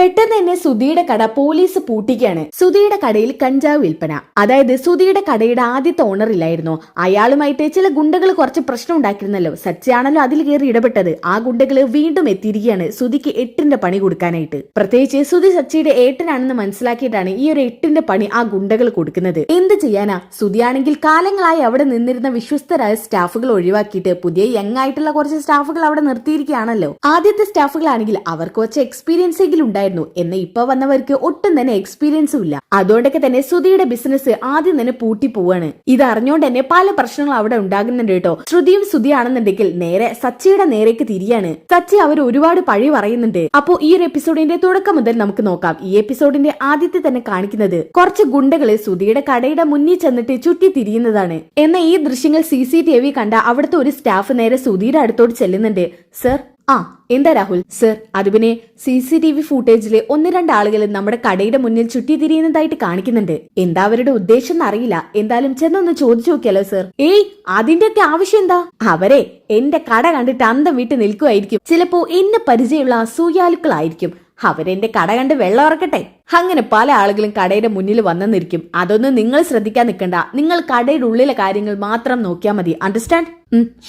പെട്ടെന്ന് തന്നെ സുധിയുടെ കട പോലീസ് പൂട്ടിക്കാണ്. സുധിയുടെ കടയിൽ കഞ്ചാവ് വിൽപ്പന. അതായത് സുധിയുടെ കടയുടെ ആദ്യത്തെ ഓണർ ഇല്ലായിരുന്നു. അയാളുമായിട്ട് ചില ഗുണ്ടകൾ കുറച്ച് പ്രശ്നം ഉണ്ടാക്കിയിരുന്നല്ലോ. സച്ചയാണല്ലോ അതിൽ കയറി ഇടപെട്ടത്. ആ ഗുണ്ടകൾ വീണ്ടും എത്തിയിരിക്കുകയാണ് സുധിക്ക് എട്ടിന്റെ പണി കൊടുക്കാനായിട്ട്. പ്രത്യേകിച്ച് സുധി സച്ചിയുടെ ഏട്ടനാണെന്ന് മനസ്സിലാക്കിയിട്ടാണ് ഈ ഒരു എട്ടിന്റെ പണി ആ ഗുണ്ടകൾ കൊടുക്കുന്നത്. എന്ത് ചെയ്യാനാ? സുധിയാണെങ്കിൽ കാലങ്ങളായി അവിടെ നിന്നിരുന്ന വിശ്വസ്തരായ സ്റ്റാഫുകൾ ഒഴിവാക്കിയിട്ട് പുതിയ യങ് ആയിട്ടുള്ള കുറച്ച് സ്റ്റാഫുകൾ അവിടെ നിർത്തിയിരിക്കുകയാണല്ലോ. ആദ്യത്തെ സ്റ്റാഫുകളാണെങ്കിൽ അവർക്ക് കുറച്ച് എക്സ്പീരിയൻസ് എങ്കിലും എന്നാൽ ഇപ്പൊ വന്നവർക്ക് ഒട്ടും തന്നെ എക്സ്പീരിയൻസും ഇല്ല. അതുകൊണ്ടൊക്കെ തന്നെ ശ്രുതിയുടെ ബിസിനസ് ആദ്യം തന്നെ പൂട്ടി പോവാണ്. ഇത് അറിഞ്ഞോണ്ട് തന്നെ പല പ്രശ്നങ്ങളും അവിടെ ഉണ്ടാകുന്നുണ്ട് കേട്ടോ. ശ്രുതിയും ശ്രുതിയാണെന്നുണ്ടെങ്കിൽ നേരെ സച്ചിയുടെ നേരേക്ക് തിരിയാണ്. സച്ചി അവർ ഒരുപാട് പഴി പറയുന്നുണ്ട്. അപ്പോ ഈ ഒരു എപ്പിസോഡിന്റെ തുടക്കം മുതൽ നമുക്ക് നോക്കാം. ഈ എപ്പിസോഡിന്റെ ആദ്യത്തെ തന്നെ കാണിക്കുന്നത് കുറച്ച് ഗുണ്ടകൾ ശ്രുതിയുടെ കടയുടെ മുന്നിൽ ചെന്നിട്ട് ചുറ്റി തിരിയുന്നതാണ്. എന്ന ഈ ദൃശ്യങ്ങൾ സി സി ടി വി കണ്ട അവിടുത്തെ ഒരു സ്റ്റാഫ് നേരെ ശ്രുതിയുടെ അടുത്തോട്ട് ചെല്ലുന്നുണ്ട്. സർ ആ എന്താ രാഹുൽ? സർ അത് പിന്നെ സി സി ടി വി ഫുട്ടേജിലെ ഒന്ന് രണ്ട് ആളുകൾ നമ്മുടെ കടയുടെ മുന്നിൽ ചുറ്റി തിരിയുന്നതായിട്ട് കാണിക്കുന്നുണ്ട്. എന്താ അവരുടെ ഉദ്ദേശം എന്നറിയില്ല. എന്തായാലും ചെന്നൊന്ന് ചോദിച്ചു നോക്കിയാലോ സർ? ഏയ് അതിന്റെ ഒക്കെ ആവശ്യം എന്താ? അവരെ എന്റെ കട കണ്ടിട്ട് അന്തം വിട്ട് നിൽക്കുമായിരിക്കും ചിലപ്പോ എന്നെ പരിചയമുള്ള അസൂയാലുക്കളായിരിക്കും. അവരെന്റെ കട കണ്ട് വെള്ളം ഇറക്കട്ടെ അങ്ങനെ പല ആളുകളും കടയുടെ മുന്നിൽ വന്നെന്നിരിക്കും. അതൊന്നും നിങ്ങൾ ശ്രദ്ധിക്കാൻ നിൽക്കണ്ട. നിങ്ങൾ കടയുടെ ഉള്ളിലെ കാര്യങ്ങൾ മാത്രം നോക്കിയാൽ മതി. അണ്ടർസ്റ്റാൻഡ്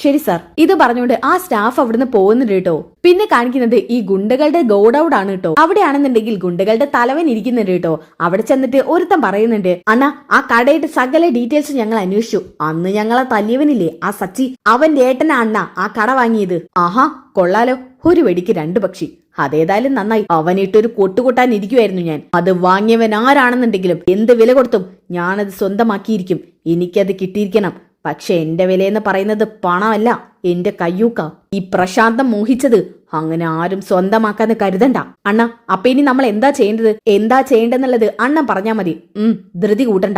ശരി സാർ ഇത് പറഞ്ഞുകൊണ്ട് ആ സ്റ്റാഫ് അവിടുന്ന് പോകുന്നുണ്ട് കേട്ടോ. പിന്നെ കാണിക്കുന്നത് ഈ ഗുണ്ടകളുടെ ഗോഡൌഡ് ആണ് കേട്ടോ. അവിടെയാണെന്നുണ്ടെങ്കിൽ ഗുണ്ടകളുടെ തലവൻ ഇരിക്കുന്നുണ്ട് കേട്ടോ. അവിടെ ചെന്നിട്ട് ഒരുത്തൻ പറയുന്നുണ്ട് അണ്ണാ ആ കടയുടെ സകല ഡീറ്റെയിൽസ് ഞങ്ങൾ അന്വേഷിച്ചു. അന്ന് ഞങ്ങളെ തല്ലിയവനില്ലേ? ആ സച്ചി അവന്റെ ഏട്ടനാ അണ്ണ ആ കട വാങ്ങിയത്. ആഹാ കൊള്ളാലോ. ഒരു വെടിക്ക് രണ്ട് പക്ഷി. അതേതായാലും നന്നായി. അവനിട്ടൊരു കൊട്ടുകൊട്ടാൻ ഇരിക്കുമായിരുന്നു ഞാൻ. അത് വാങ്ങിയവൻ ആരാണെന്നുണ്ടെങ്കിലും എന്ത് വില കൊടുത്തും ഞാനത് സ്വന്തമാക്കിയിരിക്കും. എനിക്കത് കിട്ടിയിരിക്കണം. പക്ഷെ എന്റെ വിലയെന്ന് പറയുന്നത് പണമല്ല. എന്റെ കയ്യൂക്ക. ഈ പ്രശാന്തം മോഹിച്ചത് അങ്ങനെ ആരും സ്വന്തമാക്കാന്ന് കരുതണ്ട. അണ്ണ അപ്പൊ ഇനി നമ്മൾ എന്താ ചെയ്യേണ്ടത്? എന്താ ചെയ്യേണ്ടെന്നുള്ളത് അണ്ണൻ പറഞ്ഞാ മതി. ഉം ധൃതി കൂട്ടണ്ട.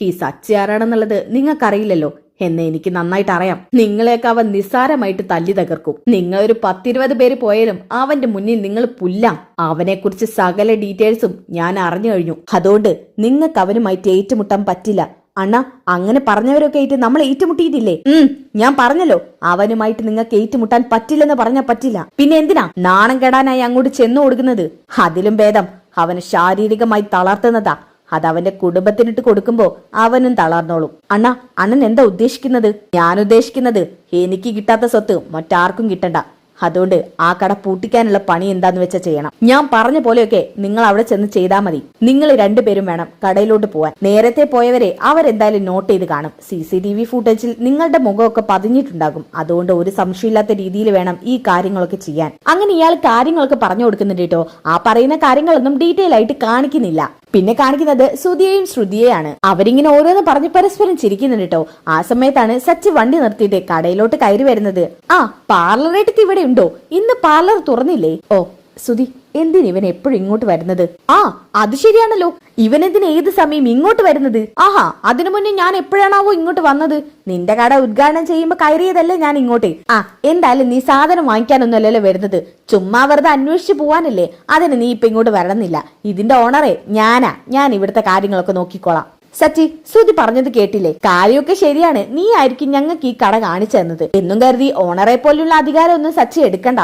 ഈ സച്ചി ആരാണെന്നുള്ളത് നിങ്ങൾക്കറിയില്ലല്ലോ. എന്ന് എനിക്ക് നന്നായിട്ട് അറിയാം. നിങ്ങളെയൊക്കെ അവൻ നിസ്സാരമായിട്ട് തല്ലി തകർക്കും. നിങ്ങൾ ഒരു പത്തിരുപത് പേര് പോയാലും അവന്റെ മുന്നിൽ നിങ്ങൾ പുല്ലാം. അവനെക്കുറിച്ച് സകല ഡീറ്റെയിൽസും ഞാൻ അറിഞ്ഞു കഴിഞ്ഞു. അതുകൊണ്ട് നിങ്ങൾക്ക് അവനുമായിട്ട് ഏറ്റുമുട്ടാൻ പറ്റില്ല. അണ്ണ അങ്ങനെ പറഞ്ഞവരൊക്കെ ആയിട്ട് നമ്മൾ ഏറ്റുമുട്ടിയിട്ടില്ലേ? ഉം ഞാൻ പറഞ്ഞല്ലോ. അവനുമായിട്ട് നിങ്ങൾക്ക് ഏറ്റുമുട്ടാൻ പറ്റില്ലെന്ന് പറഞ്ഞാൽ പറ്റില്ല. പിന്നെ എന്തിനാ നാണം കെടാനായി അങ്ങോട്ട് ചെന്നു കൊടുക്കുന്നത് അതിലും ഭേദം. അവന് ശാരീരികമായി തളർത്തുന്നതാ. അത് അവന്റെ കുടുംബത്തിനിട്ട് കൊടുക്കുമ്പോ അവനും തളർന്നോളും. അണ്ണ അണ്ണൻ എന്താ ഉദ്ദേശിക്കുന്നത്? ഞാൻ ഉദ്ദേശിക്കുന്നത് എനിക്ക് കിട്ടാത്ത സ്വത്ത് മറ്റാർക്കും കിട്ടണ്ട. അതുകൊണ്ട് ആ കട പൂട്ടിക്കാനുള്ള പണി എന്താന്ന് വെച്ചാ ചെയ്യണം. ഞാൻ പറഞ്ഞ പോലെയൊക്കെ നിങ്ങൾ അവിടെ ചെന്ന് ചെയ്താൽ മതി. നിങ്ങൾ രണ്ടുപേരും വേണം കടയിലോട്ട് പോവാൻ. നേരത്തെ പോയവരെ അവരെന്തായാലും നോട്ട് ചെയ്ത് കാണും. സി സി ടി വി ഫുട്ടേജിൽ നിങ്ങളുടെ മുഖമൊക്കെ പതിഞ്ഞിട്ടുണ്ടാകും. അതുകൊണ്ട് ഒരു സംശയമില്ലാത്ത രീതിയിൽ വേണം ഈ കാര്യങ്ങളൊക്കെ ചെയ്യാൻ. അങ്ങനെ ഇയാൾ കാര്യങ്ങളൊക്കെ പറഞ്ഞു കൊടുക്കുന്നുണ്ട് കേട്ടോ. ആ പറയുന്ന കാര്യങ്ങളൊന്നും ഡീറ്റെയിൽ ആയിട്ട് കാണിക്കുന്നില്ല. പിന്നെ കാണിക്കുന്നത് സുധിയെയും ശ്രുതിയെയാണ്. അവരിങ്ങനെ ഓരോന്ന് പറഞ്ഞ് പരസ്പരം ചിരിക്കുന്നുണ്ട് കേട്ടോ ആ സമയത്താണ് സച്ചി വണ്ടി നിർത്തിയിട്ട് കടയിലോട്ട് കയറി വരുന്നത്. ആ പാർലറേറ്റ് ഇവിടെ ഉണ്ടോ? ഇന്ന് പാർലർ തുറന്നില്ലേ? ഓ സുധി എന്തിന് ഇവൻ എപ്പോഴും ഇങ്ങോട്ട് വരുന്നത്? ആ അത് ശരിയാണല്ലോ. ഇവൻ എന്തിന് ഏത് സമയം ഇങ്ങോട്ട് വരുന്നത്? ആഹാ അതിനു മുന്നേ ഞാൻ എപ്പോഴാണാവോ ഇങ്ങോട്ട് വന്നത്? നിന്റെ കട ഉദ്ഘാടനം ചെയ്യുമ്പോ കയറിയതല്ലേ ഞാൻ ഇങ്ങോട്ടേ? ആ എന്തായാലും നീ സാധനം വാങ്ങിക്കാനൊന്നുമല്ലല്ലോ വരുന്നത്. ചുമ്മാ വെറുതെ അന്വേഷിച്ചു പോവാനല്ലേ? അതിന് നീ ഇപ്പൊ ഇങ്ങോട്ട് വരണമെന്നില്ല. ഇതിന്റെ ഓണറെ ഞാനാ. ഞാൻ ഇവിടുത്തെ കാര്യങ്ങളൊക്കെ നോക്കിക്കോളാം. സച്ചി ശ്രുതി പറഞ്ഞത് കേട്ടില്ലേ? കാര്യമൊക്കെ ശരിയാണ്. നീ ആയിരിക്കും ഞങ്ങൾക്ക് ഈ കട കാണിച്ചു തന്നത് എന്നും കരുതി ഓണറെ പോലുള്ള അധികാരം ഒന്നും സച്ചി എടുക്കണ്ട.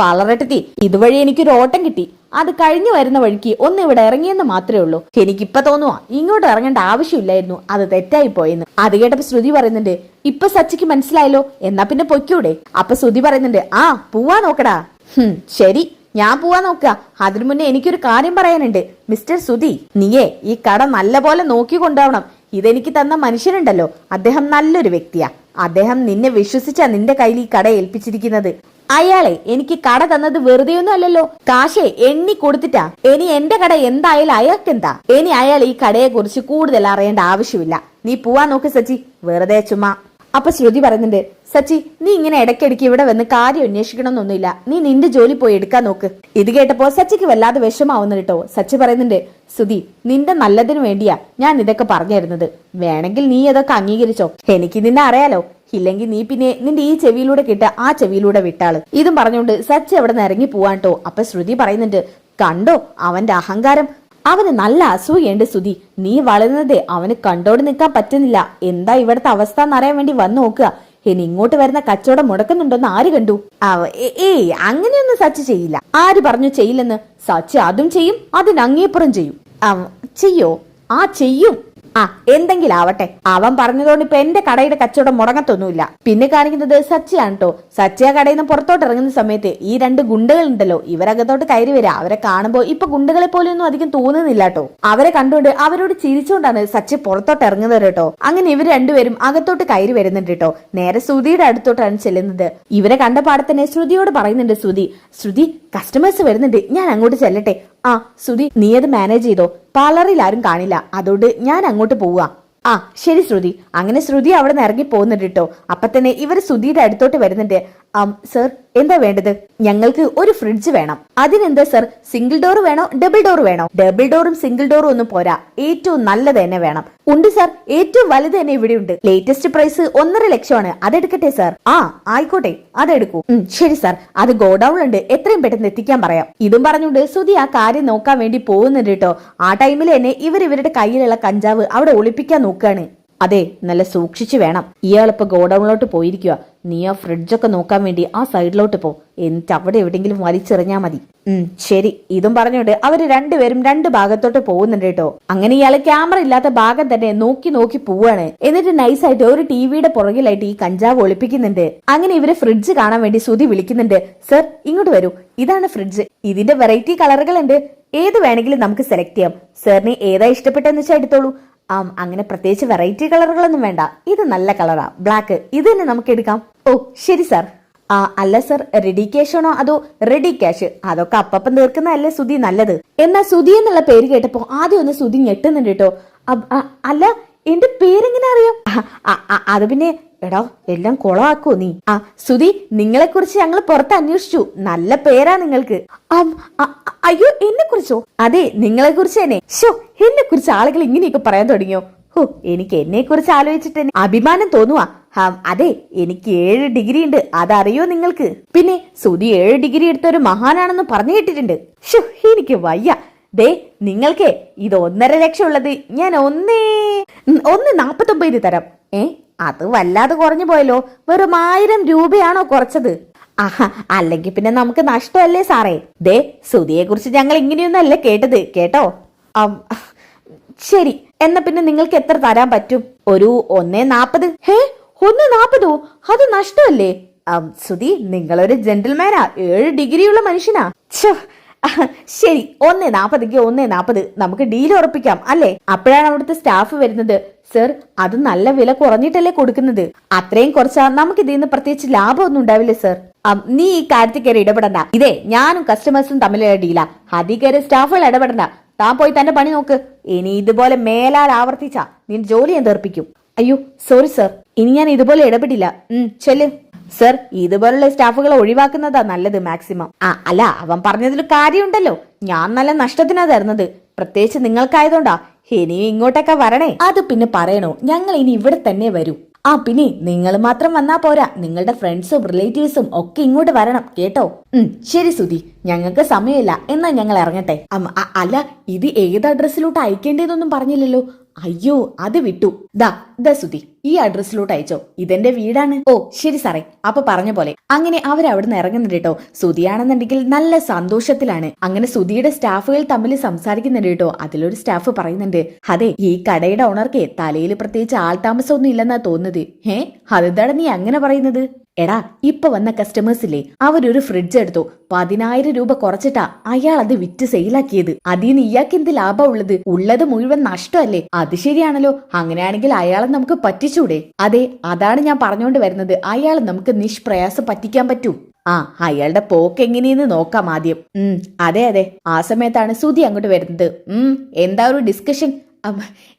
പളറട്ടത്തി. ഇതുവഴി എനിക്കൊരു ഓട്ടം കിട്ടി. അത് കഴിഞ്ഞു വരുന്ന വഴിക്ക് ഒന്ന് ഇവിടെ ഇറങ്ങിയെന്ന് മാത്രമേ ഉള്ളൂ. എനിക്കിപ്പൊ തോന്നുവാ ഇങ്ങോട്ട് ഇറങ്ങേണ്ട ആവശ്യമില്ലായിരുന്നു. അത് തെറ്റായി പോയെന്ന്. അത് കേട്ടപ്പോ ശ്രുതി പറയുന്നുണ്ട് ഇപ്പൊ സച്ചിക്ക് മനസ്സിലായല്ലോ. എന്നാ പിന്നെ പൊയ്ക്കൂടെ. അപ്പൊ ശ്രുതി പറയുന്നുണ്ട് ആ പോവാ നോക്കടാ. ശരി. ഞാൻ പോവാൻ നോക്ക അതിനു മുന്നേ എനിക്കൊരു കാര്യം പറയാനുണ്ട്. മിസ്റ്റർ സുധി നീയേ ഈ കട നല്ലപോലെ നോക്കി കൊണ്ടുപോകണം. ഇതെനിക്ക് തന്ന മനുഷ്യനുണ്ടല്ലോ. അദ്ദേഹം നല്ലൊരു വ്യക്തിയാ. അദ്ദേഹം നിന്നെ വിശ്വസിച്ചാ നിന്റെ കയ്യിൽ ഈ കട ഏൽപ്പിച്ചിരിക്കുന്നത്. അയാളെ എനിക്ക് കട തന്നത് വെറുതെ ഒന്നും അല്ലല്ലോ. കാശേ എണ്ണി കൊടുത്തിട്ടാ. ഇനി എന്റെ കട എന്തായാലും അയാൾക്ക് എന്താ ഇനി അയാൾ ഈ കടയെ കുറിച്ച് കൂടുതൽ അറിയേണ്ട ആവശ്യമില്ല. നീ പോവാൻ നോക്ക് സച്ചി. വെറുതെ ചുമ്മാ. അപ്പൊ ശ്രുതി പറയുന്നുണ്ട് സച്ചി നീ ഇങ്ങനെ ഇടയ്ക്കിടയ്ക്ക് ഇവിടെ വന്ന് കാര്യം അന്വേഷിക്കണമെന്നൊന്നുമില്ല. നീ നിന്റെ ജോലി പോയി എടുക്കാൻ നോക്ക്. ഇത് കേട്ടപ്പോ സച്ചിക്ക് വല്ലാതെ വിഷമാവുന്നു കേട്ടോ. സച്ചി പറയുന്നുണ്ട് സുധി നിന്റെ നല്ലതിനു വേണ്ടിയാ ഞാൻ ഇതൊക്കെ പറഞ്ഞു തരുന്നത് വേണമെങ്കിൽ നീ അതൊക്കെ അംഗീകരിച്ചോ. എനിക്ക് നിന്നെ അറിയാലോ. ഇല്ലെങ്കിൽ നീ പിന്നെ നിന്റെ ഈ ചെവിയിലൂടെ കിട്ട ആ ചെവിയിലൂടെ വിട്ടാൾ. ഇതും പറഞ്ഞുകൊണ്ട് സച്ചി അവിടെ നിന്ന് ഇറങ്ങി പോവാട്ടോ അപ്പൊ ശ്രുതി പറയുന്നുണ്ട് കണ്ടോ അവന്റെ അഹങ്കാരം. അവന് നല്ല അസൂയുണ്ട് സുധി. നീ വളരുന്നതേ അവന് കണ്ടോട് നിൽക്കാൻ പറ്റുന്നില്ല. എന്താ ഇവിടുത്തെ അവസ്ഥ എന്നറിയാൻ വേണ്ടി വന്നു നോക്കുക. ഇനി ഇങ്ങോട്ട് വരുന്ന കച്ചവടം മുടക്കുന്നുണ്ടോന്ന് ആര് കണ്ടു? ഏ- അങ്ങനെയൊന്നും സച്ച് ചെയ്യില്ല. ആര് പറഞ്ഞു ചെയ്യില്ലെന്ന് സച്ച് അതും ചെയ്യും അതിന് അങ്ങേപ്പുറം ചെയ്യും. ചെയ്യോ? ആ ചെയ്യും. ആ എന്തെങ്കിലും ആവട്ടെ അവൻ പറഞ്ഞതുകൊണ്ട് ഇപ്പൊ എന്റെ കടയുടെ കച്ചവടം മുടങ്ങത്തൊന്നുമില്ല. പിന്നെ കാണിക്കുന്നത് സച്ചിയാണ് കേട്ടോ സച്ചിയ കടയിൽ നിന്ന് പുറത്തോട്ട് ഇറങ്ങുന്ന സമയത്ത് ഈ രണ്ട് ഗുണ്ടകളുണ്ടല്ലോ ഇവരകത്തോട്ട് കയറി വരിക. അവരെ കാണുമ്പോൾ ഇപ്പൊ ഗുണ്ടകളെ പോലെയൊന്നും അധികം തോന്നുന്നില്ല കേട്ടോ അവരെ കണ്ടുകൊണ്ട് അവരോട് ചിരിച്ചുകൊണ്ടാണ് സച്ചി പുറത്തോട്ട് ഇറങ്ങുന്നത് കേട്ടോ അങ്ങനെ ഇവർ രണ്ടുപേരും അകത്തോട്ട് കയറി വരുന്നുണ്ട് കേട്ടോ നേരെ ശ്രുതിയുടെ അടുത്തോട്ടാണ് ചെല്ലുന്നത്. ഇവരെ കണ്ട പാടെ തന്നെ ശ്രുതിയോട് പറയുന്നുണ്ട് ശ്രുതി ശ്രുതി കസ്റ്റമേഴ്സ് വരുന്നുണ്ട്. ഞാൻ അങ്ങോട്ട് ചെല്ലട്ടെ. ആ ശ്രുതി നീ അത് മാനേജ് ചെയ്തോ? പാർലറിൽ ആരും കാണില്ല. അതുകൊണ്ട് ഞാൻ അങ്ങോട്ട് പോവുക. ആ ശരി ശ്രുതി. അങ്ങനെ ശ്രുതി അവിടെ നിന്ന് ഇറങ്ങി പോകുന്നുണ്ട് കേട്ടോ. അപ്പൊ തന്നെ ഇവർ ശ്രുതിയുടെ അടുത്തോട്ട് വരുന്നുണ്ട്. സർ എന്താ വേണ്ടത്? ഞങ്ങൾക്ക് ഒരു ഫ്രിഡ്ജ് വേണം. അതിനെന്താ സർ സിംഗിൾ ഡോർ വേണോ? ഡബിൾ ഡോർ വേണോ? ഡബിൾ ഡോറും സിംഗിൾ ഡോറും ഒന്നും പോരാ. ഏറ്റവും നല്ലത് തന്നെ വേണം. ഉണ്ട് സർ ഏറ്റവും വലുത് തന്നെ ഇവിടെ ഉണ്ട് ലേറ്റസ്റ്റ് പ്രൈസ് ഒന്നര ലക്ഷമാണ്. അതെടുക്കട്ടെ സർ ആ ആയിക്കോട്ടെ. അതെടുക്കൂ. ശരി സർ അത് ഗോഡൌണിലുണ്ട് എത്രയും പെട്ടെന്ന് എത്തിക്കാൻ പറയാം. ഇതും പറഞ്ഞുകൊണ്ട് സുധി ആ കാര്യം നോക്കാൻ വേണ്ടി പോകുന്നുണ്ട് കേട്ടോ. ആ ടൈമിൽ തന്നെ ഇവർ ഇവരുടെ കയ്യിലുള്ള കഞ്ചാവ് അവിടെ ഒളിപ്പിക്കാൻ നോക്കുകയാണ് അതെ നല്ല സൂക്ഷിച്ചു വേണം. ഇയാളിപ്പോ ഗോഡൌണിലോട്ട് പോയിരിക്കുക നീ ആ ഫ്രിഡ്ജൊക്കെ നോക്കാൻ വേണ്ടി ആ സൈഡിലോട്ട് പോ. എന്നിട്ട് അവിടെ എവിടെയെങ്കിലും വലിച്ചെറിഞ്ഞാ മതി. ഉം ശരി. ഇതും പറഞ്ഞുകൊണ്ട് അവർ രണ്ടുപേരും രണ്ട് ഭാഗത്തോട്ട് പോകുന്നുണ്ട് കേട്ടോ. അങ്ങനെ ഇയാൾ ക്യാമറ ഇല്ലാത്ത ഭാഗം തന്നെ നോക്കി നോക്കി പോവാണ്. എന്നിട്ട് നൈസായിട്ട് ഒരു ടിവിയുടെ പുറകിലായിട്ട് ഈ കഞ്ചാവ് ഒളിപ്പിക്കുന്നുണ്ട്. അങ്ങനെ ഇവർ ഫ്രിഡ്ജ് കാണാൻ വേണ്ടി സുതി വിളിക്കുന്നുണ്ട്. സർ ഇങ്ങോട്ട് വരൂ. ഇതാണ് ഫ്രിഡ്ജ്. ഇതിന്റെ വെറൈറ്റി കളറുകൾ ഉണ്ട് ഏത് വേണമെങ്കിലും നമുക്ക് സെലക്ട് ചെയ്യാം. സാറിന് ഏതാ ഇഷ്ടപ്പെട്ടെന്ന് വെച്ചാൽ എടുത്തോളൂ. അങ്ങനെ പ്രത്യേകിച്ച് വെറൈറ്റി കളറുകളൊന്നും വേണ്ട. ഇത് നല്ല കളറാ ബ്ലാക്ക് ഇത് തന്നെ നമുക്ക് എടുക്കാം. ഓ ശരി സാർ ആ അല്ല സർ റെഡി ക്യാഷ് ആണോ അതോ റെഡി ക്യാഷ് അതൊക്കെ അപ്പം തീർക്കുന്നതല്ലേ സുധി നല്ലത്. എന്നാ സുധി എന്നുള്ള പേര് കേട്ടപ്പോ ആദ്യം ഒന്ന് സുധി ഞെട്ടുന്നുണ്ട് കേട്ടോ. അല്ല എന്റെ പേരെങ്ങനെ അറിയാം? അത് പിന്നെ എടാ എല്ലാം കുളമാക്കോ നീ. ആ സുധി നിങ്ങളെ കുറിച്ച് ഞങ്ങൾ പുറത്ത് അന്വേഷിച്ചു. നല്ല പേരാ നിങ്ങൾക്ക്. അയ്യോ എന്നെ കുറിച്ചോ അതെ നിങ്ങളെ കുറിച്ച് തന്നെ. ഷോ എന്നെ കുറിച്ച് ആളുകൾ ഇങ്ങനെയൊക്കെ പറയാൻ തുടങ്ങിയോ? ഹോ എനിക്ക് എന്നെ കുറിച്ച് ആലോചിച്ചിട്ട് അഭിമാനം തോന്നുവാ. അതെ എനിക്ക് ഏഴ് ഡിഗ്രി ഉണ്ട്. അതറിയോ നിങ്ങൾക്ക്? പിന്നെ സുധി ഏഴ് ഡിഗ്രി എടുത്ത ഒരു മഹാനാണെന്ന് പറഞ്ഞു കേട്ടിട്ടുണ്ട്. ഷോ എനിക്ക് വയ്യ. ദേ നിങ്ങൾക്ക് ഇത് ഒന്നര ലക്ഷം ഉള്ളത് ഞാൻ ഒന്നേ ഒന്ന് നാപ്പത്തൊമ്പതിന് തരാം. ഏ അത് വല്ലാതെ കുറഞ്ഞു പോയല്ലോ. വെറും ആയിരം രൂപയാണോ കുറച്ചത്? ആഹാ അല്ലെങ്കിൽ പിന്നെ നമുക്ക് നഷ്ടമല്ലേ സാറേ? ദേ സുധിയെ കുറിച്ച് ഞങ്ങൾ ഇങ്ങനെയൊന്നല്ല കേട്ടത് കേട്ടോ? ശരി എന്നാ പിന്നെ നിങ്ങൾക്ക് എത്ര തരാൻ പറ്റും? ഒരു ഒന്നേ നാപ്പത്. ഹേ ഒന്ന് നാപ്പതോ? അത് നഷ്ടമല്ലേ? സുതി നിങ്ങളൊരു ജെന്റിൽമാനാ. ഏഴ് ഡിഗ്രിയുള്ള മനുഷ്യനാ. ശരി ഒന്നേ നാപ്പതെങ്കിൽ ഒന്നേ നാപ്പത്. നമുക്ക് ഡീൽ ഉറപ്പിക്കാം അല്ലേ? അപ്പോഴാണ് അവിടുത്തെ സ്റ്റാഫ് വരുന്നത്. സർ അത് നല്ല വില കുറഞ്ഞിട്ടല്ലേ കൊടുക്കുന്നത്. അത്രയും കുറച്ചാ നമുക്ക് ഇതിൽ നിന്ന് പ്രത്യേകിച്ച് ലാഭമൊന്നും ഉണ്ടാവില്ല സർ? നീ ഈ കാര്യത്തിൽ കയറി ഇടപെടണ്ട. ഇതേ ഞാനും കസ്റ്റമേഴ്സും തമ്മിലുള്ള ഡീലാ. അതിൽ കയറി സ്റ്റാഫുകൾ ഇടപെടണ്ട. താൻ പോയി തന്റെ പണി നോക്ക്. ഇനി ഇതുപോലെ മേലാൽ ആവർത്തിച്ചാ നീ ജോലി ഞാൻ തീർപ്പിക്കും. അയ്യോ സോറി സർ. ഇനി ഞാൻ ഇതുപോലെ ഇടപെടില്ല. ഉം ചെല്ല്. സർ ഇതുപോലുള്ള സ്റ്റാഫുകളെ ഒഴിവാക്കുന്നതാ നല്ലത് മാക്സിമം. ആ അല്ല അവൻ പറഞ്ഞതിൽ കാര്യമുണ്ടല്ലോ. ഞാൻ നല്ല നഷ്ടത്തിനാ തരുന്നത്. പ്രത്യേകിച്ച് നിങ്ങൾക്കായതുകൊണ്ടാ ഇനിയും ഇങ്ങോട്ടൊക്കെ വരണേ. അത് പിന്നെ പറയണോ? ഞങ്ങൾ ഇനി ഇവിടെ തന്നെ വരൂ. ആ പിന്നെ നിങ്ങൾ മാത്രം വന്നാ പോരാ. നിങ്ങളുടെ ഫ്രണ്ട്സും റിലേറ്റീവ്സും ഒക്കെ ഇങ്ങോട്ട് വരണം കേട്ടോ? ഉം ശരി സുധി. ഞങ്ങൾക്ക് സമയമില്ല. എന്നാ ഞങ്ങൾ ഇറങ്ങട്ടെ. അല്ല ഇത് ഏത് അഡ്രസ്സിലോട്ട് അയക്കേണ്ടതെന്നൊന്നും പറഞ്ഞില്ലല്ലോ. അയ്യോ അത് വിട്ടു. ദാ ദ സുധി ഈ അഡ്രസ്സിലോട്ട് അയച്ചോ. ഇതെന്റെ വീടാണ്. ഓ ശരി സാറേ. അപ്പൊ പറഞ്ഞ പോലെ. അങ്ങനെ അവിടെ ഇറങ്ങുന്നുണ്ട് കേട്ടോ. സുധിയാണെന്നുണ്ടെങ്കിൽ നല്ല സന്തോഷത്തിലാണ്. അങ്ങനെ സുധിയുടെ സ്റ്റാഫുകൾ തമ്മിൽ സംസാരിക്കുന്നുണ്ട് കേട്ടോ. അതിലൊരു സ്റ്റാഫ് പറയുന്നുണ്ട് അതെ ഈ കടയുടെ ഓണർക്ക് തലയിൽ പ്രത്യേകിച്ച് ആൾതാമസം ഒന്നും ഇല്ലെന്നാ തോന്നുന്നത്. ഏ അതെന്താണ് നീ അങ്ങനെ പറയുന്നത്? എടാ ഇപ്പൊ വന്ന കസ്റ്റമേഴ്സ് ഇല്ലേ അവരൊരു ഫ്രിഡ്ജ് എടുത്തു. പതിനായിരം രൂപ കുറച്ചിട്ടാ അയാൾ അത് വിറ്റ് സെയിലാക്കിയത് അതിന് ഇയാൾക്ക് എന്ത് ലാഭം ഉള്ളത്? ഉള്ളത് മുഴുവൻ നഷ്ടമല്ലേ? അത് ശരിയാണല്ലോ. അങ്ങനെയാണെങ്കിൽ അയാളെ നമുക്ക് പറ്റിച്ചൂടെ? അതെ അതാണ് ഞാൻ പറഞ്ഞുകൊണ്ട് വരുന്നത്. അയാൾ നമുക്ക് നിഷ്പ്രയാസം പറ്റിക്കാൻ പറ്റൂ. ആ അയാളുടെ പോക്ക് എങ്ങനെയെന്ന് നോക്കാം ആദ്യം. ഉം അതെ അതെ. ആ സമയത്താണ് സുധി അങ്ങോട്ട് വരുന്നത്. ഉം എന്താ ഒരു ഡിസ്കഷൻ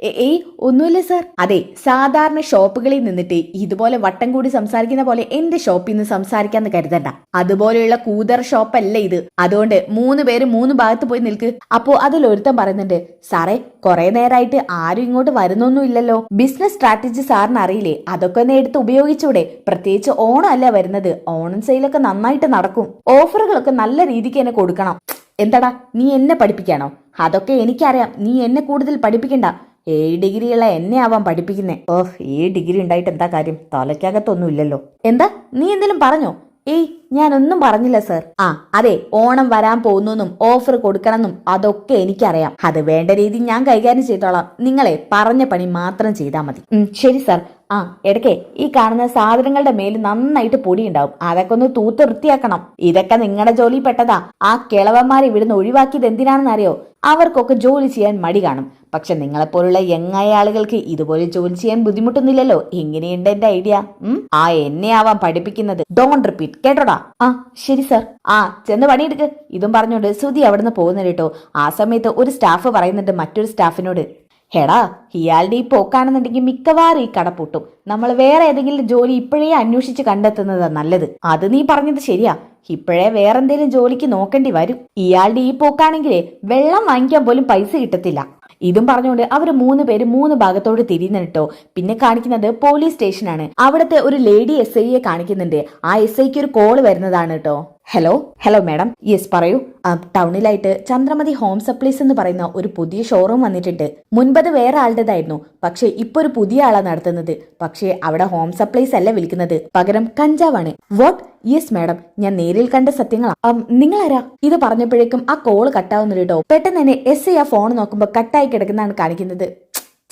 ഏയ് ഒന്നുമില്ല സാർ. അതെ സാധാരണ ഷോപ്പുകളിൽ നിന്നിട്ട് ഇതുപോലെ വട്ടം കൂടി സംസാരിക്കുന്ന പോലെ എന്റെ ഷോപ്പിൽ നിന്ന് സംസാരിക്കാന്ന് കരുതണ്ട. അതുപോലെയുള്ള കൂതർ ഷോപ്പല്ല ഇത്. അതുകൊണ്ട് മൂന്ന് പേര് മൂന്ന് ഭാഗത്ത് പോയി നിൽക്ക്. അപ്പോ അതിൽ ഒരുത്തൻ പറയുന്നുണ്ട് സാറേ കുറെ നേരമായിട്ട് ആരും ഇങ്ങോട്ട് വരുന്നൊന്നും ഇല്ലല്ലോ. ബിസിനസ് സ്ട്രാറ്റജി സാറിന് അറിയില്ലേ? അതൊക്കെ ഒന്ന് എടുത്ത് ഉപയോഗിച്ചൂടെ. പ്രത്യേകിച്ച് ഓണം അല്ല വരുന്നത്. ഓണം സെയിലൊക്കെ നന്നായിട്ട് നടക്കും. ഓഫറുകളൊക്കെ നല്ല രീതിക്ക് തന്നെ കൊടുക്കണം. എന്താടാ നീ എന്നെ പഠിപ്പിക്കാണോ? അതൊക്കെ എനിക്കറിയാം. നീ എന്നെ കൂടുതൽ പഠിപ്പിക്കണ്ട. ഏഴ് ഡിഗ്രിയുള്ള എന്നെ ആവാൻ പഠിപ്പിക്കുന്നേ. ഓഹ് ഏ ഡിഗ്രി ഉണ്ടായിട്ട് എന്താ കാര്യം? തലയ്ക്കകത്തൊന്നും ഇല്ലല്ലോ എന്താ? നീ എന്തെങ്കിലും പറഞ്ഞോ? ഏയ് ഞാനൊന്നും പറഞ്ഞില്ല സർ. ആ അതെ ഓണം വരാൻ പോകുന്നെന്നും ഓഫർ കൊടുക്കണമെന്നും അതൊക്കെ എനിക്കറിയാം. അത് വേണ്ട രീതി ഞാൻ കൈകാര്യം ചെയ്തോളാം. നിങ്ങളെ പറഞ്ഞ പണി മാത്രം ചെയ്താൽ മതി. ശരി സർ. ആ ഇടയ്ക്കേ ഈ കാണുന്ന സാധനങ്ങളുടെ മേൽ നന്നായിട്ട് പൊടി ഉണ്ടാവും അതൊക്കെ ഒന്ന് തൂത്ത് വൃത്തിയാക്കണം. ഇതൊക്കെ നിങ്ങളുടെ ജോലി പെട്ടതാ ആ കിളവന്മാരെ ഇവിടുന്ന് ഒഴിവാക്കിയത് എന്തിനാണെന്ന് അറിയോ അവർക്കൊക്കെ ജോലി ചെയ്യാൻ മടി കാണും. പക്ഷെ നിങ്ങളെപ്പോലുള്ള യങ്ങായ ആളുകൾക്ക് ഇതുപോലെ ജോലി ചെയ്യാൻ ബുദ്ധിമുട്ടൊന്നുമില്ലല്ലോ. എങ്ങനെയുണ്ട് എന്റെ ഐഡിയ. ഉം? ആ എന്നെ ആവാൻ പഠിപ്പിക്കുന്നത്. ഡോണ്ട് റിപ്പീറ്റ് കേട്ടോടാ? ആ ശരി സർ ആ ചെന്ന് പണിയെടുക്ക്. ഇതും പറഞ്ഞോണ്ട് സുധി അവിടുന്ന് പോകുന്നുണ്ട് കേട്ടോ. ആ സമയത്ത് ഒരു സ്റ്റാഫ് പറയുന്നുണ്ട് മറ്റൊരു സ്റ്റാഫിനോട് ഹെടാ ഇയാളുടെ ഈ പോക്കാണെന്നുണ്ടെങ്കിൽ മിക്കവാറും ഈ കട പൂട്ടും. നമ്മൾ വേറെ ഏതെങ്കിലും ജോലി ഇപ്പോഴേ അന്വേഷിച്ച് കണ്ടെത്തുന്നതാ നല്ലത്. അത് നീ പറഞ്ഞത് ശരിയാ. ഇപ്പോഴേ വേറെ എന്തെങ്കിലും ജോലിക്ക് നോക്കേണ്ടി വരും. ഇയാളുടെ ഈ പോക്കാണെങ്കിലേ വെള്ളം വാങ്ങിക്കാൻ പോലും പൈസ കിട്ടത്തില്ല. ഇതും പറഞ്ഞുകൊണ്ട് അവർ മൂന്ന് പേര് മൂന്ന് ഭാഗത്തോട് തിരിയുന്നിട്ടോ പിന്നെ കാണിക്കുന്നത് പോലീസ് സ്റ്റേഷനാണ്. അവിടുത്തെ ഒരു ലേഡി എസ് ഐയെ കാണിക്കുന്നുണ്ട്. ആ എസ് ഐക്ക് ഒരു കോൾ വരുന്നതാണ് കേട്ടോ ഹലോ ഹലോ മാഡം യെസ് പറയൂ. ടൗണിലായിട്ട് ചന്ദ്രമതി ഹോം സപ്ലൈസ് എന്ന് പറയുന്ന ഒരു പുതിയ ഷോറൂം വന്നിട്ടുണ്ട്. മുൻപത് വേറെ ആളുടേതായിരുന്നു. പക്ഷേ ഇപ്പൊ ഒരു പുതിയ ആളാണ് നടത്തുന്നത്. പക്ഷേ അവിടെ ഹോം സപ്ലൈസ് അല്ല വിൽക്കുന്നത്. പകരം കഞ്ചാവാണ്. വാട്ട് യെസ് മാഡം ഞാൻ നേരിൽ കണ്ട സത്യങ്ങളാണ് നിങ്ങൾ ആരാ ഇത് പറഞ്ഞപ്പോഴേക്കും ആ കോൾ കട്ടാവുന്നുണ്ട് കേട്ടോ പെട്ടെന്ന് തന്നെ എസ് ഐ ആ ഫോൺ നോക്കുമ്പോൾ കട്ടായി കിടക്കുന്നതാണ് കാണിക്കുന്നത്.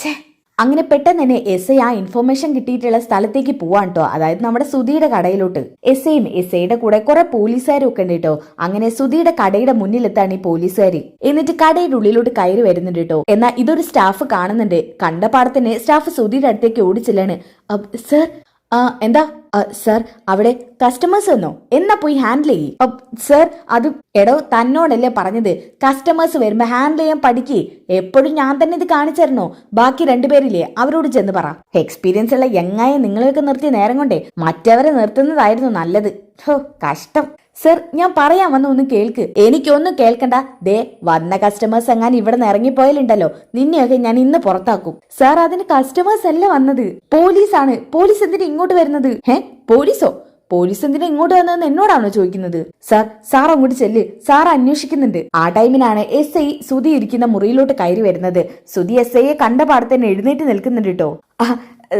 ഛേ അങ്ങനെ പെട്ടെന്ന് തന്നെ എസ് ഐ ആ ഇൻഫർമേഷൻ കിട്ടിയിട്ടുള്ള സ്ഥലത്തേക്ക് പോവാൻ കേട്ടോ അതായത് നമ്മുടെ സുധിയുടെ കടയിലോട്ട്. എസ് ഐയും എസ് ഐയുടെ കൂടെ കുറെ പോലീസുകാരും ഒക്കെ ഉണ്ട് കേട്ടോ അങ്ങനെ സുധിയുടെ കടയുടെ മുന്നിലെത്താണ് ഈ പോലീസുകാർ എന്നിട്ട് കടയുടെ ഉള്ളിലോട്ട് കയറി വരുന്നുണ്ട് കേട്ടോ എന്നാൽ ഇതൊരു സ്റ്റാഫ് കാണുന്നുണ്ട്. കണ്ട പാടത്തന്നെ സ്റ്റാഫ് സുധിയുടെ അടുത്തേക്ക് ഓടിച്ചില്ലാണ്. സർ എന്താ? സർ അവിടെ കസ്റ്റമേഴ്സ് വന്നോ? എന്നാ പോയി ഹാൻഡിൽ ചെയ്യ്. സർ അത് എടോ തന്നോടല്ലേ പറഞ്ഞത്. കസ്റ്റമേഴ്സ് വരുമ്പോ ഹാൻഡിൽ ചെയ്യാൻ പഠിക്ക്. എപ്പോഴും ഞാൻ തന്നെ ഇത് കാണിച്ചിരുന്നോ ബാക്കി രണ്ടുപേരില്ലേ അവരോട് ചെന്ന് പറ. എക്സ്പീരിയൻസ് ഉള്ള എങ്ങായ നിങ്ങളെയൊക്കെ നിർത്തി നേരം കൊണ്ടേ മറ്റവരെ നിർത്തുന്നതായിരുന്നു നല്ലത്. ഹോ കഷ്ടം. സർ ഞാൻ പറയാൻ വന്ന ഒന്ന് കേൾക്ക്. എനിക്കൊന്നും കേൾക്കണ്ട. ദേ വന്ന കസ്റ്റമേഴ്സ് എങ്ങാൻ ഇവിടെ നിന്ന് ഇറങ്ങിപ്പോയാലുണ്ടല്ലോ. നിന്നെയൊക്കെ ഞാൻ ഇന്ന് പുറത്താക്കും. സർ അതിന് കസ്റ്റമേഴ്സ് അല്ല വന്നത്. പോലീസാണ്. പോലീസ് എന്തിനാ ഇങ്ങോട്ട് വരുന്നത്? ഹേ പോലീസോ? പോലീസ് എന്തിനാ ഇങ്ങോട്ട് വന്നതെന്ന് എന്നോടാണോ ചോദിക്കുന്നത്? സാർ സാർ അങ്ങോട്ട് ചെല്ല്. സാർ അന്വേഷിക്കുന്നുണ്ട്. ആ ടൈമിനാണ് എസ് ഐ സുധി ഇരിക്കുന്ന മുറിയിലോട്ട് കയറി വരുന്നത്. സുധി എസ് ഐയെ കണ്ട പാടത്തന്നെ എഴുന്നേറ്റ് നിൽക്കുന്നുണ്ട് കേട്ടോ.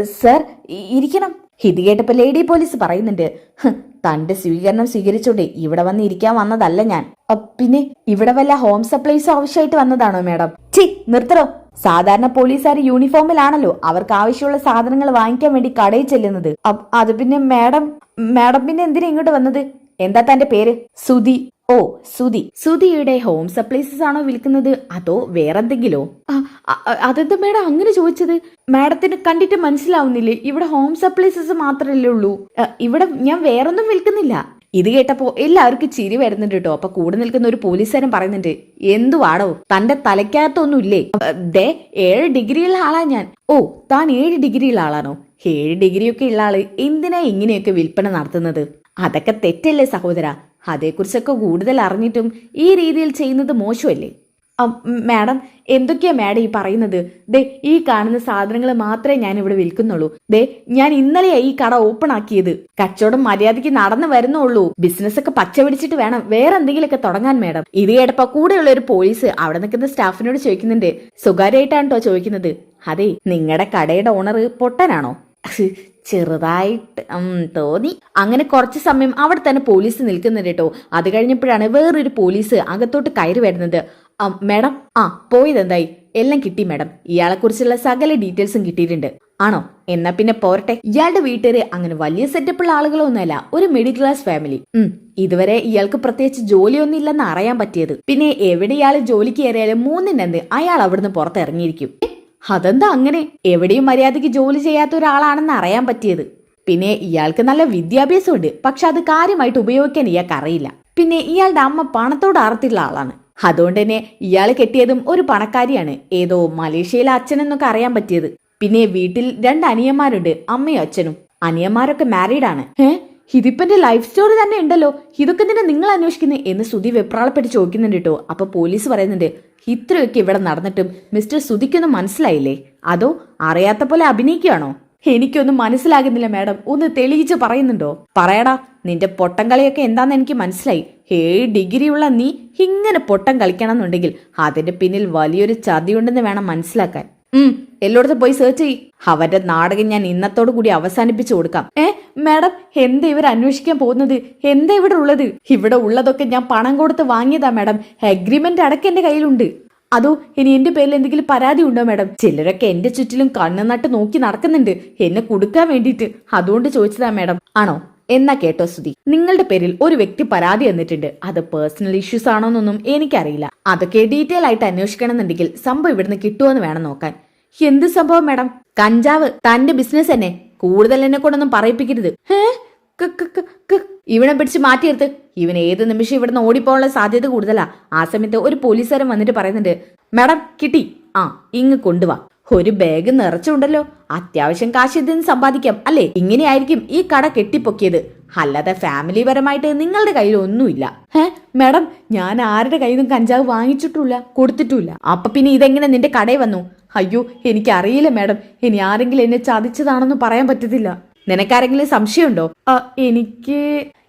സാർ ഇരിക്കണം. ഇത് കേട്ടപ്പോ ലേഡി പോലീസ് പറയുന്നുണ്ട്. "ഹ്, തന്റെ സ്വീകരണം സ്വീകരിച്ചോണ്ട് ഇവിടെ വന്ന് ഇരിക്കാൻ വന്നതല്ല ഞാൻ. "അ, പിന്നെ ഇവിടെ വല്ല ഹോം സപ്ലൈസ് ആവശ്യമായിട്ട് വന്നതാണോ മാഡം ചി നിർത്തറോ സാധാരണ പോലീസുകാർ യൂണിഫോമിലാണല്ലോ അവർക്ക് ആവശ്യമുള്ള സാധനങ്ങൾ വാങ്ങിക്കാൻ വേണ്ടി കടയിൽ ചെല്ലുന്നത്. അത് പിന്നെ മാഡം മാഡം പിന്നെ എന്തിനാ ഇങ്ങോട്ട് വന്നത്? എന്താ തന്റെ പേര്? സുധി. ഓ സുധി. സുധിയുടെ ഹോം സപ്ലൈസസ് ആണോ വിൽക്കുന്നത്? അതോ വേറെന്തെങ്കിലോ? അതെന്താ മേഡം അങ്ങനെ ചോദിച്ചത്? മാഡത്തിന് കണ്ടിട്ട് മനസ്സിലാവുന്നില്ലേ? ഇവിടെ ഹോം സപ്ലൈസസ് മാത്രമല്ലേ ഉള്ളൂ. ഇവിടെ ഞാൻ വേറൊന്നും വിൽക്കുന്നില്ല. ഇത് കേട്ടപ്പോ എല്ലാവർക്കും ചിരി വരുന്നുണ്ട് കേട്ടോ അപ്പൊ കൂടെ നിൽക്കുന്ന ഒരു പോലീസുകാരൻ പറയുന്നുണ്ട് എന്തുവാടോ? തന്റെ തലയ്ക്കകത്തൊന്നും ഇല്ലേ ദേ ഏഴ് ഡിഗ്രിയുള്ള ആളാ ഞാൻ. ഓ താൻ ഏഴ് ഡിഗ്രിയുള്ള ആളാണോ? ഏഴ് ഡിഗ്രിയൊക്കെ ഉള്ള ആൾ എന്തിനാ ഇങ്ങനെയൊക്കെ വിൽപ്പന നടത്തുന്നത്? അതൊക്കെ തെറ്റല്ലേ സഹോദര. അതേക്കുറിച്ചൊക്കെ കൂടുതൽ അറിഞ്ഞിട്ടും ഈ രീതിയിൽ ചെയ്യുന്നത് മോശമല്ലേ? മാഡം എന്തൊക്കെയാ മാഡം ഈ പറയുന്നത്? ദേ ഈ കാണുന്ന സാധനങ്ങൾ മാത്രമേ ഞാൻ ഇവിടെ വിൽക്കുന്നുള്ളൂ. ദേ ഞാൻ ഇന്നലെയാ ഈ കട ഓപ്പൺ ആക്കിയത് കച്ചവടം മര്യാദയ്ക്ക് നടന്നു വരുന്നുള്ളൂ. ബിസിനസ് ഒക്കെ പച്ച പിടിച്ചിട്ട് വേണം. വേറെ എന്തെങ്കിലുമൊക്കെ തുടങ്ങാൻ മാഡം. ഇത് കേട്ടപ്പോ കൂടെയുള്ള ഒരു പോലീസ് അവിടെ നിൽക്കുന്ന സ്റ്റാഫിനോട് ചോദിക്കുന്നുണ്ട്. സ്വകാര്യമായിട്ടാണ് കേട്ടോ ചോദിക്കുന്നത്? അതെ നിങ്ങളുടെ കടയുടെ ഓണർ പൊട്ടനാണോ? ചെറുതായിട്ട് തോന്നി. അങ്ങനെ കുറച്ച് സമയം അവിടെ തന്നെ പോലീസ് നിൽക്കുന്നുണ്ട് കേട്ടോ. അത് കഴിഞ്ഞപ്പോഴാണ് വേറൊരു പോലീസ് അകത്തോട്ട് കയറി വരുന്നത്. മാഡം ആ പോയതെന്തായി എല്ലാം കിട്ടി മാഡം. ഇയാളെ കുറിച്ചുള്ള സകല ഡീറ്റെയിൽസും കിട്ടിയിട്ടുണ്ട്. ആണോ? എന്നാ പിന്നെ പോരട്ടെ. ഇയാളുടെ വീട്ടുകാര് അങ്ങനെ വലിയ സെറ്റപ്പുള്ള ആളുകളൊന്നുമല്ല. ഒരു മിഡിൽ ക്ലാസ് ഫാമിലി ഉം ഇതുവരെ ഇയാൾക്ക് പ്രത്യേകിച്ച് ജോലിയൊന്നും ഇല്ലെന്ന് അറിയാൻ പറ്റിയത്. പിന്നെ എവിടെ ഇയാൾ ജോലിക്ക് കയറിയാലും മൂന്നിനെന്ത് അയാൾ അവിടുന്ന് പുറത്തിറങ്ങിയിരിക്കും. അതെന്താ അങ്ങനെ? എവിടെയും മര്യാദയ്ക്ക് ജോലി ചെയ്യാത്ത ഒരാളാണെന്ന് അറിയാൻ പറ്റിയത്. പിന്നെ ഇയാൾക്ക് നല്ല വിദ്യാഭ്യാസമുണ്ട്. പക്ഷെ അത് കാര്യമായിട്ട് ഉപയോഗിക്കാൻ ഇയാൾക്ക് അറിയില്ല. പിന്നെ ഇയാളുടെ അമ്മ പണത്തോട് ആർത്തിയുള്ള ആളാണ്. അതുകൊണ്ട് തന്നെ ഇയാൾ കെട്ടിയതും ഒരു പണക്കാരിയാണ്. ഏതോ മലേഷ്യയിലെ അച്ഛനെന്നൊക്കെ അറിയാൻ പറ്റിയത്. പിന്നെ വീട്ടിൽ രണ്ട് അനിയന്മാരുണ്ട്. അമ്മയും അച്ഛനും. അനിയന്മാരൊക്കെ മാരീഡ് ആണ്. ഏ ഇതിപ്പന്റെ ലൈഫ് സ്റ്റോറി തന്നെ ഉണ്ടല്ലോ. ഇതൊക്കെ തന്നെ നിങ്ങൾ അന്വേഷിക്കുന്നത് എന്ന് സുധി വെപ്രാളപ്പെട്ട് ചോദിക്കുന്നുണ്ട് കേട്ടോ. അപ്പൊ പോലീസ് പറയുന്നുണ്ട് ഇത്രയൊക്കെ ഇവിടെ നടന്നിട്ടും മിസ്റ്റർ സുധിക്കൊന്നും മനസ്സിലായില്ലേ? അതോ അറിയാത്ത പോലെ അഭിനയിക്കുകയാണോ? എനിക്കൊന്നും മനസ്സിലാകുന്നില്ല മാഡം. ഒന്ന് തെളിയിച്ച് പറയുന്നുണ്ടോ? പറയടാ നിന്റെ പൊട്ടം കളിയൊക്കെ എന്താന്ന് എനിക്ക് മനസ്സിലായി. ഏഴ് ഡിഗ്രിയുള്ള നീ ഇങ്ങനെ പൊട്ടം കളിക്കണം എന്നുണ്ടെങ്കിൽ അതിന്റെ പിന്നിൽ വലിയൊരു ചതിയുണ്ടെന്ന് വേണം മനസ്സിലാക്കാൻ. ഉം എല്ലായിടത്തും പോയി സെർച്ച് ചെയ് അവരുടെ നാടകം ഞാൻ ഇന്നത്തോടു കൂടി അവസാനിപ്പിച്ചു കൊടുക്കാം. ഏ മാഡം എന്താ ഇവർ അന്വേഷിക്കാൻ പോകുന്നത്? എന്താ ഇവിടെ ഉള്ളത്? ഇവിടെ ഉള്ളതൊക്കെ ഞാൻ പണം കൊടുത്ത് വാങ്ങിയതാ മാഡം. അഗ്രിമെന്റ് അടക്കം എന്റെ കയ്യിലുണ്ട്. അതോ ഇനി എന്റെ പേരിൽ എന്തെങ്കിലും പരാതി ഉണ്ടോ മാഡം? ചിലരൊക്കെ എന്റെ ചുറ്റിലും കണ്ണു നട്ട് നോക്കി നടക്കുന്നുണ്ട്. എന്നെ കൊടുക്കാൻ വേണ്ടിയിട്ട്. അതുകൊണ്ട് ചോദിച്ചതാ മാഡം. ആണോ? എന്നാ കേട്ടോ സ്തുതി നിങ്ങളുടെ പേരിൽ ഒരു വ്യക്തി പരാതി തന്നിട്ടുണ്ട് അത് പേഴ്സണൽ ഇഷ്യൂസ് ആണോന്നൊന്നും എനിക്കറിയില്ല. അതൊക്കെ ഡീറ്റെയിൽ ആയിട്ട് അന്വേഷിക്കണമെന്നുണ്ടെങ്കിൽ സംഭവം ഇവിടുന്ന് കിട്ടുമെന്ന് വേണം നോക്കാൻ. എന്ത് സംഭവം മാഡം? കഞ്ചാവ്. തന്റെ ബിസിനസ് തന്നെ. കൂടുതൽ എന്നെ കൊണ്ടൊന്നും പറയിപ്പിക്കരുത്. ഇവനെ പിടിച്ച് മാറ്റിയെടുത്ത്. ഇവൻ ഏത് നിമിഷം ഇവിടുന്ന് ഓടിപ്പോകാനുള്ള സാധ്യത കൂടുതലാ. ആ സമയത്ത് ഒരു പോലീസുകാരൻ വന്നിട്ട് പറയുന്നുണ്ട് മാഡം കിട്ടി. ആ ഇങ്ങ് കൊണ്ടുവാ. ഒരു ബാഗ് നിറച്ചുണ്ടല്ലോ. അത്യാവശ്യം കാശ് ഇതിൽ നിന്ന് സമ്പാദിക്കാം അല്ലേ? ഇങ്ങനെയായിരിക്കും ഈ കട കെട്ടിപ്പൊക്കിയത്. അല്ലാതെ ഫാമിലി പരമായിട്ട് നിങ്ങളുടെ കയ്യിൽ ഒന്നുമില്ല. ഏ മാഡം ഞാൻ ആരുടെ കയ്യിൽ നിന്നും കഞ്ചാവ് വാങ്ങിച്ചിട്ടില്ല കൊടുത്തിട്ടില്ല അപ്പൊ പിന്നെ ഇതെങ്ങനെ നിന്റെ കടയിൽ വന്നു? അയ്യോ എനിക്കറിയില്ല മാഡം ഇനി ആരെങ്കിലും എന്നെ ചതിച്ചതാണെന്ന് പറയാൻ പറ്റത്തില്ല. നിനക്കാരെങ്കിലും സംശയമുണ്ടോ? എനിക്ക്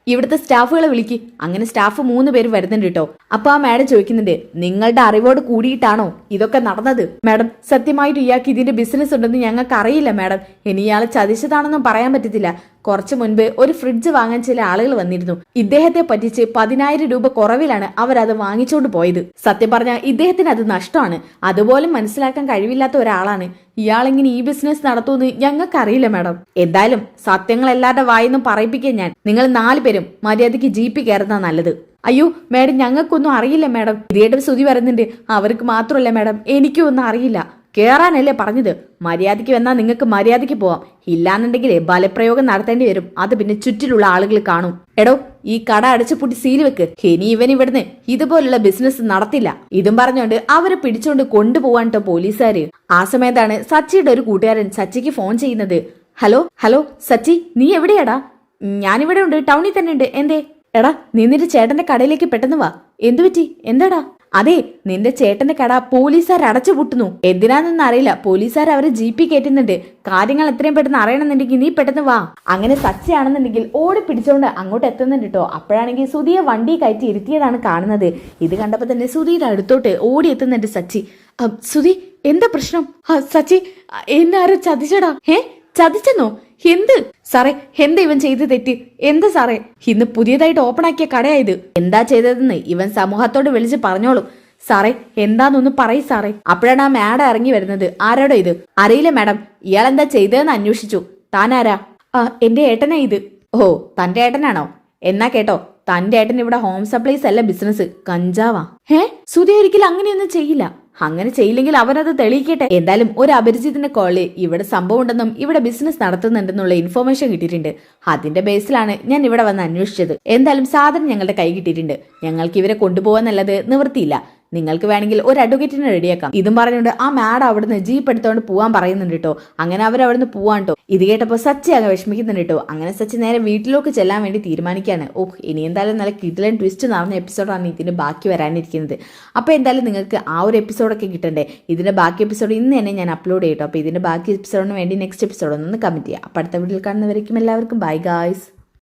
ഇവിടുത്തെ സ്റ്റാഫുകളെ വിളിക്ക്. അങ്ങനെ സ്റ്റാഫ് മൂന്ന് പേര് വരുന്നുണ്ട് കേട്ടോ അപ്പൊ ആ മാഡം ചോദിക്കുന്നുണ്ട് നിങ്ങളുടെ അറിവോട് കൂടിയിട്ടാണോ ഇതൊക്കെ നടന്നത്? മാഡം സത്യമായിട്ട് ഇയാൾക്ക് ഇതിന്റെ ബിസിനസ് ഉണ്ടെന്ന് ഞങ്ങൾക്ക് അറിയില്ല മാഡം. ഇനി ഇയാൾ ചതിച്ചതാണെന്നും പറയാൻ പറ്റത്തില്ല. കുറച്ചു മുൻപ് ഒരു ഫ്രിഡ്ജ് വാങ്ങാൻ ചില ആളുകൾ വന്നിരുന്നു. ഇദ്ദേഹത്തെ പറ്റിച്ച് പതിനായിരം രൂപ കുറവിലാണ് അവരത് അത് വാങ്ങിച്ചുകൊണ്ട് പോയത്. സത്യം പറഞ്ഞാൽ ഇദ്ദേഹത്തിന് അത് നഷ്ടമാണ്. അതുപോലും മനസ്സിലാക്കാൻ കഴിവില്ലാത്ത ഒരാളാണ്. ഇയാളെങ്ങനെ ഈ ബിസിനസ് നടത്തുമെന്ന് ഞങ്ങൾക്കറിയില്ല മാഡം എന്തായാലും സത്യങ്ങൾ എല്ലാവരുടെ വായിന്നും പറയിപ്പിക്കാൻ ഞാൻ. നിങ്ങൾ നാല് പേരും മര്യാദയ്ക്ക് ജീപ്പ് കയറുന്ന നല്ലത്. അയ്യോ മാഡം ഞങ്ങൾക്കൊന്നും അറിയില്ല മാഡം ഇതേടെ സ്തുതി വരുന്നുണ്ട് അവർക്ക് മാത്രമല്ല മാഡം എനിക്കും ഒന്നും അറിയില്ല. കേറാനല്ലേ പറഞ്ഞത്? മര്യാദയ്ക്ക് വന്നാൽ നിങ്ങൾക്ക് മര്യാദയ്ക്ക് പോവാം. ഇല്ലാന്നുണ്ടെങ്കിൽ ബലപ്രയോഗം നടത്തേണ്ടി വരും. അത് പിന്നെ ചുറ്റിലുള്ള ആളുകൾ കാണും. എടോ ഈ കട അടച്ചു പൂട്ടി സീൽ വെക്ക്. ഇനി ഇവൻ ഇവിടുന്ന് ഇതുപോലുള്ള ബിസിനസ് നടത്തില്ല. ഇതും പറഞ്ഞുകൊണ്ട് അവരെ പിടിച്ചുകൊണ്ട് കൊണ്ടുപോവാൻ കേട്ടോ പോലീസുകാര്. ആ സമയത്താണ് സച്ചിയുടെ ഒരു കൂട്ടുകാരൻ സച്ചിക്ക് ഫോൺ ചെയ്യുന്നത്. ഹലോ ഹലോ സച്ചി നീ എവിടെയാടാ? ഞാനിവിടെ ഉണ്ട് ടൗണിൽ തന്നെ ഉണ്ട്. എന്തേ? എടാ നീ നിന്റെ ചേട്ടന്റെ കടയിലേക്ക് പെട്ടെന്ന് വാ. എന്തു പറ്റി എന്താടാ? അതെ നിന്റെ ചേട്ടന്റെ കട പോലീസുകാർ അടച്ചു പൂട്ടുന്നു. എന്തിനാന്നൊന്നും അറിയില്ല. പോലീസുകാർ അവരെ ജി പി കയറ്റുന്നുണ്ട്. കാര്യങ്ങൾ എത്രയും പെട്ടെന്ന് അറിയണമെന്നുണ്ടെങ്കിൽ നീ പെട്ടെന്ന് വാ. അങ്ങനെ സച്ചയാണെന്നുണ്ടെങ്കിൽ ഓടി പിടിച്ചോണ്ട് അങ്ങോട്ട് എത്തുന്നുണ്ട് കേട്ടോ അപ്പോഴാണെങ്കിൽ സുധിയെ വണ്ടി കയറ്റി ഇരുത്തിയതാണ് കാണുന്നത്. ഇത് കണ്ടപ്പോ തന്നെ സുധിയുടെ അടുത്തോട്ട് ഓടി എത്തുന്നുണ്ട് സച്ചി. സുധി എന്താ പ്രശ്നം? സച്ചി എന്നെ ആരോ ചതിച്ചടാ. ഏ? ചതിച്ചെന്നോ? എന്ത്? സാറേ എന്താ ഇവൻ ചെയ്ത് തെറ്റ്? എന്ത് സാറേ? ഇന്ന് പുതിയതായിട്ട് ഓപ്പൺ ആക്കിയ കടയായത് എന്താ ചെയ്തതെന്ന് ഇവൻ സമൂഹത്തോട് വിളിച്ച് പറഞ്ഞോളൂ. സാറേ എന്താന്നൊന്ന് പറയ് സാറേ. അപ്പോഴാണ് ആ മാഡം ഇറങ്ങി വരുന്നത്. ആരോടോ ഇത്? അറിയില്ല മാഡം. ഇയാൾ എന്താ ചെയ്തതെന്ന് അന്വേഷിച്ചു. താനാരാ? ആ എന്റെ ഏട്ടനാ ഇത്. ഓ തന്റെ ഏട്ടനാണോ? എന്നാ കേട്ടോ തന്റെ ഏട്ടൻ ഇവിടെ ഹോം സപ്ലൈസ് അല്ല ബിസിനസ്. കഞ്ചാവാ. ഏ സുധി ഒരിക്കലും അങ്ങനെയൊന്നും ചെയ്യില്ല. അങ്ങനെ ചെയ്യില്ലെങ്കിൽ അവരത് തെളിയിക്കട്ടെ. എന്തായാലും ഒരു അപരിചിതന്റെ കോൾ ഇവിടെ സംഭവം ഉണ്ടെന്നും ഇവിടെ ബിസിനസ് നടത്തുന്നുണ്ടെന്നുള്ള ഇൻഫർമേഷൻ കിട്ടിയിട്ടുണ്ട്. അതിന്റെ ബേസിലാണ് ഞാൻ ഇവിടെ വന്ന് അന്വേഷിച്ചത്. എന്തായാലും സാധനം ഞങ്ങളുടെ കൈ കിട്ടിയിട്ടുണ്ട്. ഞങ്ങൾക്ക് ഇവരെ കൊണ്ടുപോകാന്നല്ലത് നിവൃത്തിയില്ല. നിങ്ങൾക്ക് വേണമെങ്കിൽ ഒരു അഡ്വക്കേറ്റിനെ റെഡിയാക്കാം ഇതും പറഞ്ഞുകൊണ്ട് ആ മാഡം അവിടുന്ന് ജീപ്പ് എടുത്തോണ്ട് പോവാൻ പറയുന്നുണ്ട് കേട്ടോ അങ്ങനെ അവർ അവിടുന്ന് പോവാൻ കേട്ടോ ഇത് കേട്ടപ്പോൾ സച്ചി അങ്ങ് വിഷമിക്കുന്നുണ്ട് കേട്ടോ അങ്ങനെ സച്ചി നേരെ വീട്ടിലേക്ക് ചെല്ലാൻ വേണ്ടി തീരുമാനിക്കുകയാണ് ഓഹ് ഇനി എന്തായാലും നല്ല കിടിലൻ ട്വിസ്റ്റ് നടന്ന എപ്പിസോഡാണ് ഇതിന്റെ ബാക്കി വരാനിരിക്കുന്നത്. അപ്പോൾ എന്തായാലും നിങ്ങൾക്ക് ആ ഒരു എപ്പിസോഡൊക്കെ കിട്ടണ്ടേ? ഇതിന്റെ ബാക്കി എപ്പിസോഡ് ഇന്ന് തന്നെ ഞാൻ അപ്ലോഡ് ചെയ്യട്ടോ. അപ്പോൾ ഇതിന്റെ ബാക്കി എപ്പിസോഡിന് വേണ്ടി നെക്സ്റ്റ് എപ്പിസോഡ് ഒന്ന് ചെയ്യാം. അപ്പോൾ അടുത്ത വീട്ടിൽ കാണുന്നവരേക്കും എല്ലാവർക്കും ബൈ ഗായ്സ്